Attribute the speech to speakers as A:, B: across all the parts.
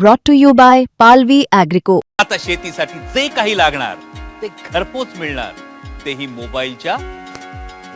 A: brought to you by Palvi Agrico.
B: आता शेतीसाठी जे काही लागणार ते घरपोच मिळणार. तेही मोबाईलच्या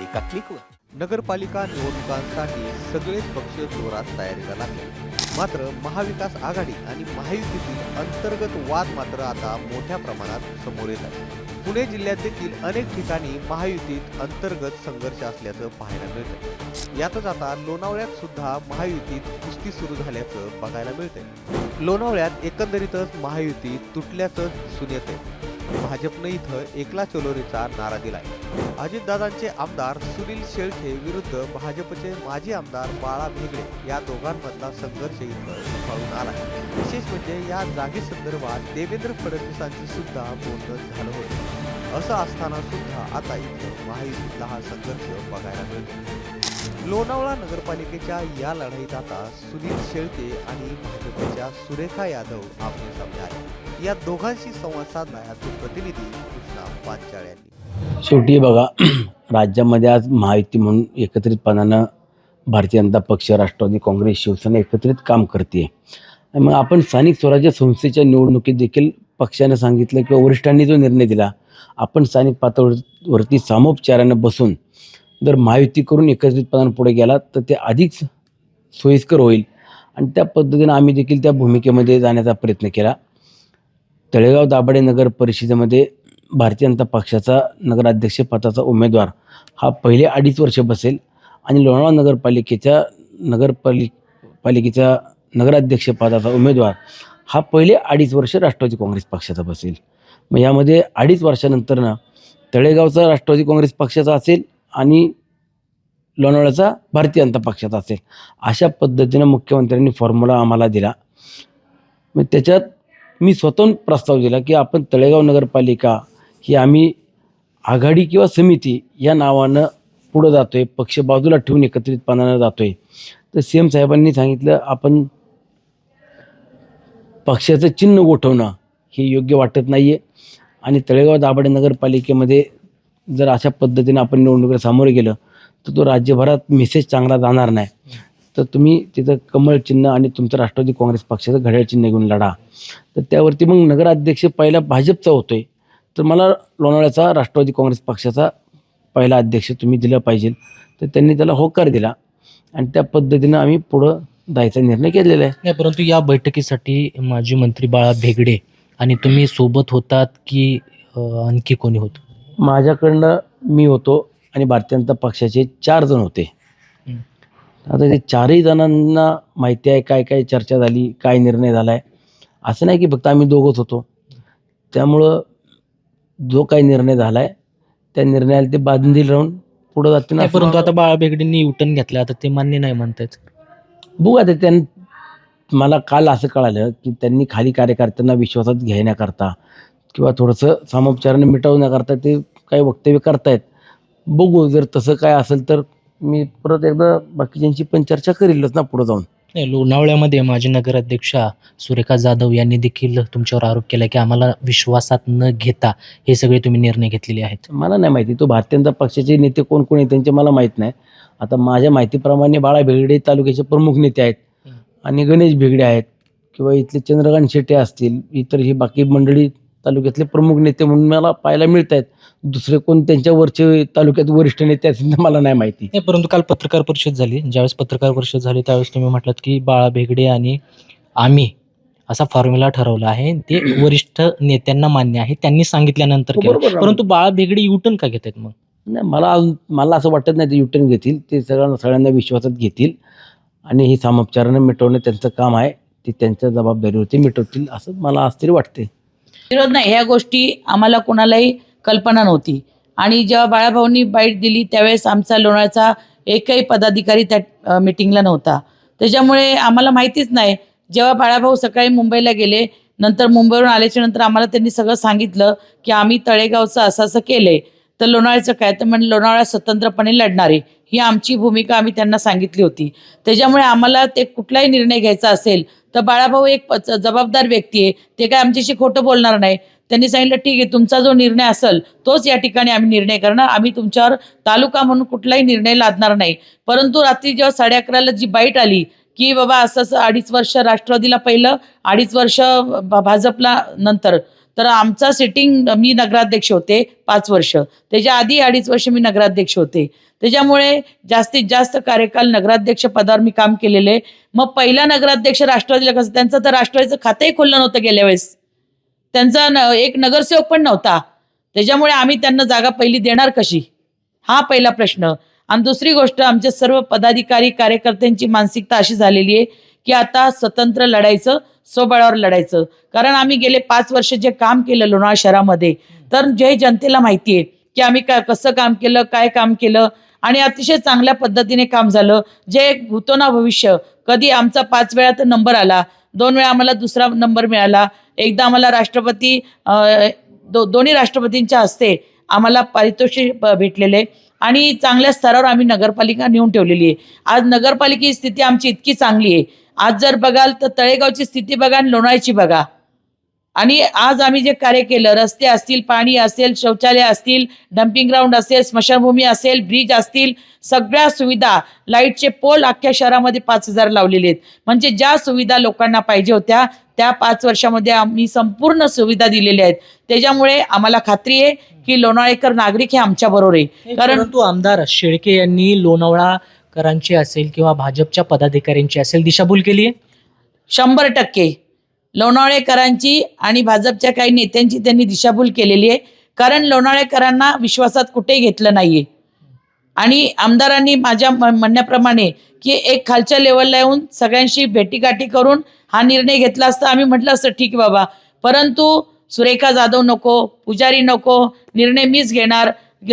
B: एका क्लिकवर
C: नगरपालिका निवडणुकांसाठी सगळेच पक्ष जोरात तयारीला लागले. मात्र महाविकास आघाडी आणि महायुतीतील अंतर्गत वाद मात्र आता मोठ्या प्रमाणात समोर येत आहे. पुणे जिल्ह्यात देखील अनेक ठिकाणी महायुतीत अंतर्गत संघर्ष असल्याचं पाहायला मिळतंय. यातच आता लोणावळ्यात सुद्धा महायुतीत कुस्ती सुरू झाल्याचं बघायला मिळतंय. लोणावळ्यात एकंदरीतच महायुती तुटल्याचं दिसून येते भाजपनं इथं एकला चलोरीचा नारा दिलाय. अजितदादांचे आमदार सुनील शेळके विरुद्ध भाजपचे माजी आमदार बाळा भेगडे या दोघांमधला संघर्ष इथं उफाळून आला विशेष म्हणजे या जागेसंदर्भात देवेंद्र फडणवीसांची सुद्धा बोलणं झालं होतं. असं असताना सुद्धा आता इथं महायुतीतला हा संघर्ष बघायला मिळतो लोणावळा नगरपालिकेच्या या लढाईत आता सुनील शेळके आणि भाजपच्या सुरेखा यादव आपले सामने आले या दोघांशी संवाद साधला याचे प्रतिनिधी कृष्णा पांचाळ यांनी.
D: शेवटी बघा राज्यामध्ये आज महायुती म्हणून एकत्रितपणानं भारतीय जनता पक्ष राष्ट्रवादी काँग्रेस शिवसेना एकत्रित काम करते मग आपण स्थानिक स्वराज्य संस्थेच्या निवडणुकीत देखील पक्षाने सांगितलं किंवा वरिष्ठांनी जो निर्णय दिला आपण स्थानिक पातळीवरती सामोपचारानं बसून जर महायुती करून एकत्रितपणानं पुढे गेला तर ते अधिक सोयीस्कर होईल. आणि त्या पद्धतीनं आम्ही देखील त्या भूमिकेमध्ये जाण्याचा प्रयत्न केला. तळेगाव दाभाडे नगर परिषदेमध्ये भारतीय जनता पक्षाचा नगराध्यक्षपदाचा उमेदवार हा पहिले अडीच वर्ष बसेल. आणि लोणावळा नगरपालिकेच्या नगरपालि पालिकेच्या नगराध्यक्षपदाचा उमेदवार हा पहिले अडीच वर्ष राष्ट्रवादी काँग्रेस पक्षाचा बसेल. मग यामध्ये अडीच वर्षानंतरनं तळेगावचा राष्ट्रवादी काँग्रेस पक्षाचा असेल आणि लोणावळ्याचा भारतीय जनता पक्षात असेल. अशा पद्धतीनं मुख्यमंत्र्यांनी फॉर्म्युला आम्हाला दिला. मग त्याच्यात मी स्वतःहून प्रस्ताव दिला की आपण तळेगाव नगरपालिका ही आम्ही आघाडी किंवा समिती या नावानं पुढं जातो आहे पक्ष बाजूला ठेवून एकत्रितपणानं जातो आहे तर सी एम साहेबांनी सांगितलं आपण पक्षाचं चिन्ह गोठवणं हे योग्य वाटत नाही आहे आणि तळेगाव दाभाडे नगरपालिकेमध्ये जर अशा पद्धतीनं आपण निवडणुकीला सामोरे गेलं तर तो राज्यभरात मेसेज चांगला जाणार नाही. तर तुम्ही तिथं कमळ चिन्ह आणि तुमचं राष्ट्रवादी काँग्रेस पक्षाचं घड्याळ चिन्ह घेऊन लढा. तर त्यावरती मग नगराध्यक्ष पहिला भाजपचा होतोय. तर मला लोणावळ्याचा राष्ट्रवादी काँग्रेस पक्षाचा पहिला अध्यक्ष तुम्ही दिला पाहिजे. तर त्यांनी त्याला होकार दिला. आणि त्या पद्धतीनं आम्ही पुढं जायचा निर्णय केलेला आहे.
E: परंतु या बैठकीसाठी माजी मंत्री बाळा भेगडे आणि तुम्ही सोबत होतात की आणखी कोणी होतं?
D: माझ्याकडनं मी होतो आणि भारतीय जनता पक्षाचे चार जण होते. आता ते चारही जणांना माहिती आहे काय काय चर्चा झाली काय निर्णय झाला आहे असं नाही की फक्त आम्ही दोघंच होतो. त्यामुळं जो काही निर्णय झाला आहे त्या निर्णयाला ते बांधील राहून पुढं जाते
E: नाही, परंतु आता बाळा भेगडेंनी युटर्न घेतला आता ते मान्य नाही म्हणतायत.
D: बघू आता त्यां मला काल असं कळालं की त्यांनी खाली कार्यकर्त्यांना विश्वासात घेण्याकरता किंवा थोडंसं सामोपचाराने मिटवण्याकरता ते काही वक्तव्य करतायत. बघू जर तसं काय असेल तर मी परत एकदा बाकीच्यांची पण चर्चा करीलच ना पुढं जाऊन.
E: नाही लोणावळ्यामध्ये माजी नगराध्यक्षा सुरेखा जाधव यांनी देखील तुमच्यावर आरोप केला की आम्हाला विश्वासात न घेता हे सगळे तुम्ही निर्णय घेतलेले आहेत.
D: मला नाही माहिती. तो भारतीय जनता पक्षाचे नेते कोण कोण आहेत त्यांचे मला माहीत नाही. आता माझ्या माहितीप्रमाणे बाळा भेगडे तालुक्याचे प्रमुख नेते आहेत. आणि गणेश भेगडे आहेत किंवा इथले चंद्रकांत शेट्टे असतील इतर ही बाकी मंडळी तालुक्यातले प्रमुख नेते म्हणून मला पाहायला मिळत आहेत दुसरे कोण त्यांच्या वरचे तालुक्यात वरिष्ठ नेते असतील तर मला नाही माहिती.
E: नाही परंतु काल पत्रकार परिषद झाली. ज्यावेळेस पत्रकार परिषद झाली त्यावेळेस तुम्ही म्हटलात की बाळा भेगडे आणि आम्ही असा फॉर्म्युला ठरवला आहे. ते वरिष्ठ नेत्यांना मान्य आहे. त्यांनी सांगितल्यानंतर केलं.
D: बरोबर ना.
E: परंतु बाळा भेगडे युटर्न का घेत आहेत मग?
D: नाही मला अजून मला असं वाटत नाही ते युटर्न घेतील. ते सगळ्यांना सगळ्यांना विश्वासात घेतील. आणि ही सामोपचारानं मिटवणं त्यांचं काम आहे. ते त्यांच्या जबाबदारीवरती मिटवतील असं मला आज तरी वाटते
F: विरोध नाही. ह्या गोष्टी आम्हाला कोणालाही कल्पना नव्हती. आणि जेव्हा बाळाभाऊंनी बाईट दिली त्यावेळेस आमचा लोणाळ्याचा एकही पदाधिकारी त्या मिटिंगला नव्हता. त्याच्यामुळे आम्हाला माहितीच नाही. जेव्हा बाळाभाऊ सकाळी मुंबईला गेले नंतर मुंबईवरून आल्याच्यानंतर आम्हाला त्यांनी सगळं सांगितलं की आम्ही तळेगावचं असं असं केलंय. तर लोणावळ्याचं काय? तर म्हणजे लोणावळा स्वतंत्रपणे लढणारे. ही आमची भूमिका आम्ही त्यांना सांगितली होती. त्याच्यामुळे आम्हाला ते कुठलाही निर्णय घ्यायचा असेल तर बाळाभाऊ एक जबाबदार व्यक्ती आहे. ते काय आमच्याशी खोटं बोलणार नाही. त्यांनी सांगितलं ठीक आहे तुमचा जो निर्णय असेल तोच या ठिकाणी आम्ही निर्णय करणार. आम्ही तुमच्यावर तालुका म्हणून कुठलाही निर्णय लादणार नाही. परंतु रात्री जेव्हा साडे अकराला जी बाईट आली की बाबा असं असं अडीच वर्ष राष्ट्रवादीला पहिलं अडीच वर्ष भाजपला नंतर तर आमचा सिटिंग मी नगराध्यक्ष होते पाच वर्ष. त्याच्या आधी अडीच वर्ष मी नगराध्यक्ष होते. त्याच्यामुळे जास्तीत जास्त कार्यकाल नगराध्यक्ष पदावर मी काम केलेले मग पहिला नगराध्यक्ष राष्ट्रवादीला कसं? त्यांचं तर राष्ट्रवादीचं खातंही खुललं नव्हतं गेल्या वेळेस. त्यांचा न एक नगरसेवक पण नव्हता. त्याच्यामुळे आम्ही त्यांना जागा पहिली देणार कशी? हा पहिला प्रश्न. आणि दुसरी गोष्ट आमच्या सर्व पदाधिकारी कार्यकर्त्यांची मानसिकता अशी झालेली आहे की आता स्वतंत्र लढायचं स्वबळावर लढायचं. कारण आम्ही गेले पाच वर्ष जे काम केलं लोणावळा शहरामध्ये तर जे जनतेला माहिती आहे की आम्ही का कसं काम केलं काय काम केलं आणि अतिशय चांगल्या पद्धतीने काम झालं. जे होतो ना भविष्य कधी आमचा पाच वेळा तर नंबर आला दोन वेळा आम्हाला दुसरा नंबर मिळाला एकदा आम्हाला राष्ट्रपती दो दोन्ही राष्ट्रपतींच्या हस्ते आम्हाला पारितोषिक भेटलेले आणि चांगल्या स्तरावर आम्ही नगरपालिका नेऊन ठेवलेली आहे. आज नगरपालिकेची स्थिती आमची इतकी चांगली आहे आज जर बघाल तर तळेगावची स्थिती बघा आणि लोणाळ्याची बघा. आणि आज आम्ही जे कार्य केलं रस्ते असतील पाणी असेल शौचालय असतील डम्पिंग ग्राउंड असेल स्मशानभूमी असेल ब्रिज असतील सगळ्या सुविधा लाईटचे पोल अख्ख्या शहरामध्ये पाच हजार लावलेले आहेत. म्हणजे ज्या सुविधा लोकांना पाहिजे होत्या त्या पाच वर्षामध्ये आम्ही संपूर्ण सुविधा दिलेल्या आहेत. त्याच्यामुळे आम्हाला खात्री आहे की लोणावळेकर नागरिक हे आमच्या बरोबर आहे. कारण
E: परंतु आमदार शेळके यांनी करांची असेल किंवा भाजपच्या पदाधिकाऱ्यांची असेल दिशाभूल केली आहे
F: शंभर टक्के. लोणावळेकरांची आणि भाजपच्या काही नेत्यांची त्यांनी दिशाभूल केलेली आहे. कारण लोणावळेकरांना विश्वासात कुठेही घेतलं नाहीये. आणि आमदारांनी माझ्या म- म्हणण्याप्रमाणे की एक खालच्या लेवलला येऊन सगळ्यांशी भेटीगाठी करून हा निर्णय घेतला असता आम्ही म्हटलं असतं ठीक आहे बाबा. परंतु सुरेखा जाधव नको पुजारी नको निर्णय मीच घेणार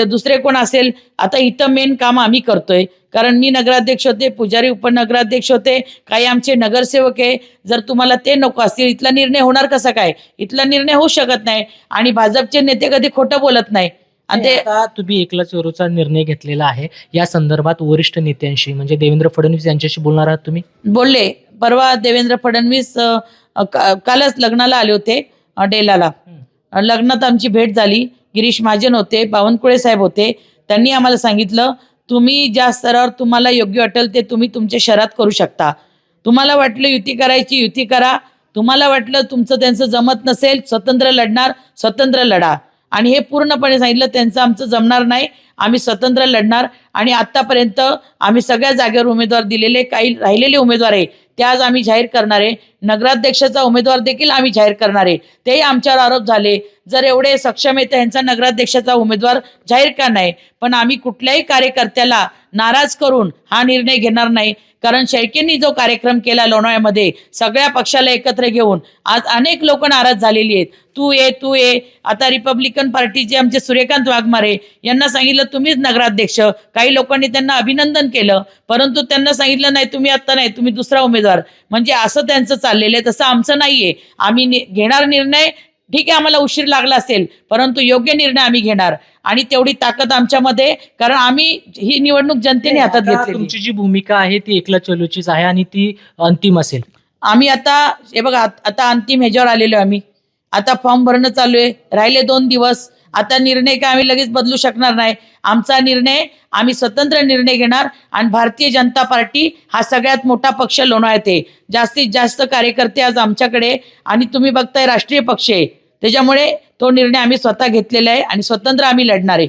F: दुसरे कोण असेल? आता इथं मेन काम आम्ही करतोय. कारण मी नगराध्यक्ष होते पुजारी उपनगराध्यक्ष होते काही आमचे नगरसेवक आहे. जर तुम्हाला ते नको असतील इथला निर्णय होणार कसा काय? इथला निर्णय होऊ शकत नाही आणि भाजपचे नेते कधी खोटं बोलत नाही. आणि ते
E: आता तुम्ही एकला चोरूचा निर्णय घेतलेला आहे. या संदर्भात वरिष्ठ नेत्यांशी म्हणजे देवेंद्र फडणवीस यांच्याशी बोलणार आहात तुम्ही?
F: बोलले. परवा देवेंद्र फडणवीस अ, का- कालच लग्नाला आले होते अ, डेलाला. अ, लग्नात आमची भेट झाली. गिरीश महाजन होते बावनकुळे साहेब होते. त्यांनी आम्हाला सांगितलं तुम्ही ज्या स्तरावर तुम्हाला योग्य वाटेल ते तुम्ही तुमच्या शहरात करू शकता. तुम्हाला वाटलं युती करायची युती करा. तुम्हाला वाटलं तुमचं त्यांचं जमत नसेल स्वतंत्र लढणार स्वतंत्र लढा. आणि हे पूर्णपणे सांगितलं त्यांचं आमचं जमणार नाही आम्ही स्वतंत्र लढणार आणि आत्तापर्यंत आम्ही सगळ्या जागेवर उमेदवार दिलेले काही राहिलेले उमेदवार आहे ते आज आम्ही जाहीर करणार आहे. नगराध्यक्षाचा उमेदवार देखील आम्ही जाहीर करणार आहे. तेही आमच्यावर आरोप झाले. जर एवढे सक्षम आहे तर यांचा नगराध्यक्षाचा उमेदवार जाहीर का नाही? पण आम्ही कुठल्याही कार्यकर्त्याला नाराज करून हा निर्णय घेणार नाही. कारण शेळकेंनी जो कार्यक्रम केला लोणावळ्यामध्ये सगळ्या पक्षाला एकत्र घेऊन आज अनेक लोक नाराज झालेली आहेत. तू ये तू ये. आता रिपब्लिकन पार्टीचे आमचे सूर्यकांत वाघमारे यांना सांगितलं तुम्हीच नगराध्यक्ष. काही लोकांनी त्यांना अभिनंदन केलं परंतु त्यांना सांगितलं नाही तुम्ही आत्ता नाही तुम्ही दुसरा उमेदवार. म्हणजे असं त्यांचं चाललेलं आहे. तसं आमचं नाहीये. आम्ही नि- घेणार निर्णय ठीक आहे आम्हाला उशीर लागला असेल परंतु योग्य निर्णय आम्ही घेणार. आणि तेवढी ताकद आमच्यामध्ये कारण आम्ही ही निवडणूक जनतेने हातात
E: आता
F: घेतलेली
E: तुमची जी भूमिका आहे ती एकला चलोचीच आहे आणि ती अंतिम असेल.
F: आम्ही आता हे बघा आत- अंतिम ह्याच्यावर आलेलो आम्ही. आता फॉर्म भरणं चालू आहे राहिले दोन दिवस. आता निर्णय काय आम्ही लगेच बदलू शकणार नाही. आमचा निर्णय आम्ही स्वतंत्र निर्णय घेणार आणि भारतीय जनता पार्टी हा सगळ्यात मोठा पक्ष लोणावळ्यात आहे. जास्तीत जास्त कार्यकर्ते आज आमच्याकडे आणि तुम्ही बघताय राष्ट्रीय पक्ष आहे. त्याच्यामुळे तो निर्णय आम्ही स्वतः घेतलेला आहे आणि स्वतंत्र आम्ही लढणार आहे.